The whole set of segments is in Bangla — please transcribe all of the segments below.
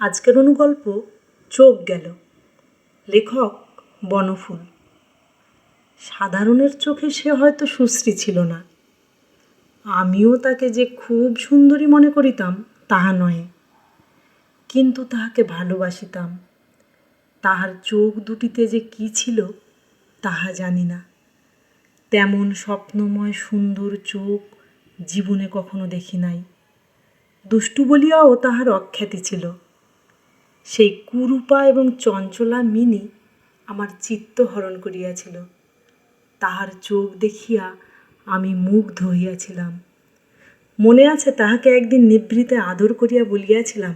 আজকের অনুগল্প চোখ গেল। লেখক বনফুল। সাধারণের চোখে সে হয়তো সুশ্রী ছিল না। আমিও তাকে যে খুব সুন্দরী মনে করিতাম, তাহা নয়। কিন্তু তাহাকে ভালোবাসিতাম। তাহার চোখ দুটিতে যে কী ছিল, তাহা জানি না। তেমন স্বপ্নময় সুন্দর চোখ জীবনে কখনো দেখি নাই। দুষ্টু বলিয়াও তাহার অখ্যাতি ছিল। সেই কুরূপা এবং চঞ্চলা মিনি আমার চিত্ত হরণ করিয়াছিল। তাহার চোখ দেখিয়া আমি মুগ্ধ হইয়াছিলাম। মনে আছে তাহাকে একদিন নিভৃতে আদর করিয়া বলিয়াছিলাম,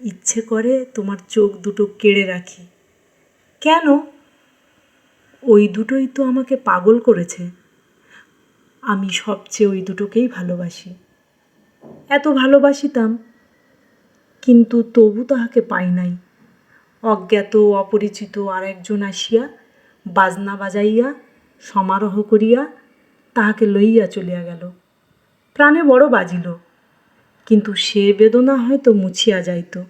ইচ্ছে করে তোমার চোখ দুটো কেড়ে রাখি। কেন? ওই দুটোই তো আমাকে পাগল করেছে। আমি সবচেয়ে ওই দুটোকেই ভালোবাসি। এত ভালোবাসিতাম? কিন্তু তবু তাহাকে পাই নাই। অজ্ঞাত, অপরিচিত আর একজন আসিয়া বাজনা বাজাইয়া, সমারোহ করিয়া তাহাকে লইয়া চলিয়া গেল। প্রাণে বড় বাজিল। কিন্তু সে বেদনা হয়তো মুছিয়া যাইত,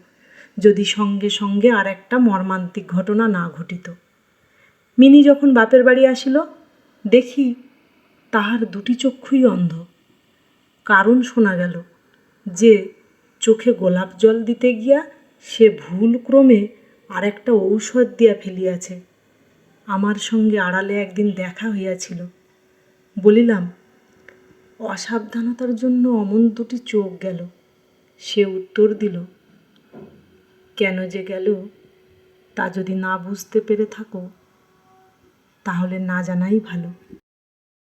যদি সঙ্গে সঙ্গে আর একটা মর্মান্তিক ঘটনা না ঘটিত। মিনি যখন বাপের বাড়ি আসিল, দেখি তাহার দুটি চক্ষুই অন্ধ। কারণ শোনা গেল যে চোখে গোলাপ জল দিতে গিয়া সে ভুল ক্রমে আর একটা ঔষধ দিয়া ফেলিয়াছে। আমার সঙ্গে আড়ালে একদিন দেখা হইয়াছিল। বলিলাম, অসাবধানতার জন্য অমন দুটি চোখ গেল। সে উত্তর দিল, কেন যে গেল, তা যদি না বুঝতে পেরে থাকো, তাহলে না জানাই ভালো।